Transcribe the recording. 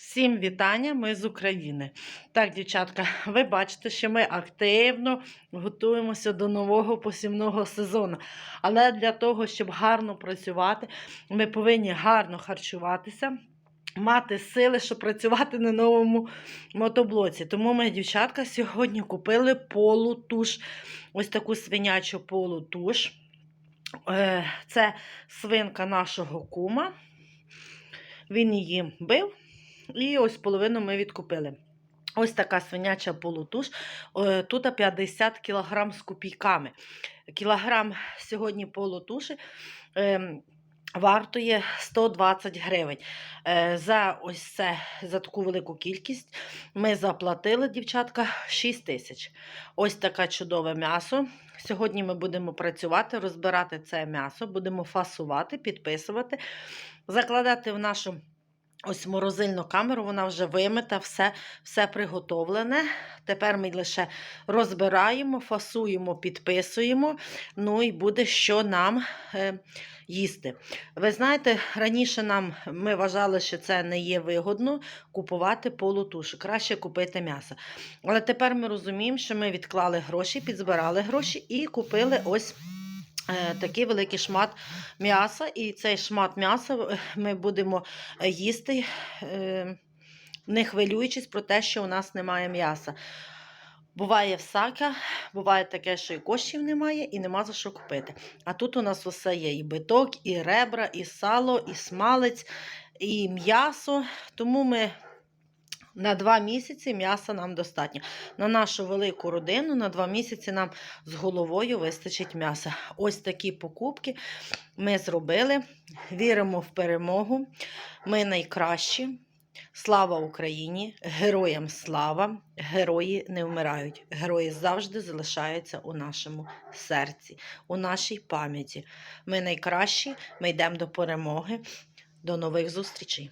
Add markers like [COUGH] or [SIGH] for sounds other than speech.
Всім вітання, ми з України. Так, дівчатка, [LAUGHS] ви бачите, що ми активно готуємося до нового посівного сезону. Але для того, щоб гарно працювати, ми повинні гарно харчуватися, мати сили, щоб працювати на новому мотоблоці. Тому ми, дівчатка, сьогодні купили полутуш. Ось таку свинячу полутуш. Е, Це свинка нашого кума. Він її бив. І ось половину ми відкупили. Ось така свиняча полутуш. Е, Тут 50 кг з копійками. Кілограм сьогодні полутуші ем, вартує 120 гривень. Е, За ось це, за таку велику кількість ми заплатили, дівчатка, 6 тисяч. Ось таке чудове м'ясо. Сьогодні ми будемо працювати, розбирати це м'ясо, будемо фасувати, підписувати, закладати в нашу Ось морозильну камеру, вона вже вимита, все, все приготовлене. Тепер ми лише розбираємо, фасуємо, підписуємо. Ну і буде що нам е, їсти. Ви знаєте, раніше нам ми вважали, що це не є вигодно купувати полутуші. Краще купити м'ясо. Але тепер ми розуміємо, що ми відклали гроші, підзбирали гроші і купили ось. Е, Такий великий шмат м'яса, і цей шмат м'яса е, ми будемо їсти, е, не хвилюючись про те, що у нас немає м'яса. Буває всяке, буває таке, що і коштів немає, і нема за що купити. А тут у нас усе є: і биток, і ребра, і сало, і смалець, і м'ясо. Тому ми на два місяці м'яса нам достатньо. На нашу велику родину на два місяці нам з головою вистачить м'яса. Ось такі покупки ми зробили. Віримо в перемогу. Ми найкращі. Слава Україні! Героям слава! Герої не вмирають. Герої завжди залишаються у нашому серці, у нашій пам'яті. Ми найкращі, ми йдемо до перемоги. До нових зустрічей!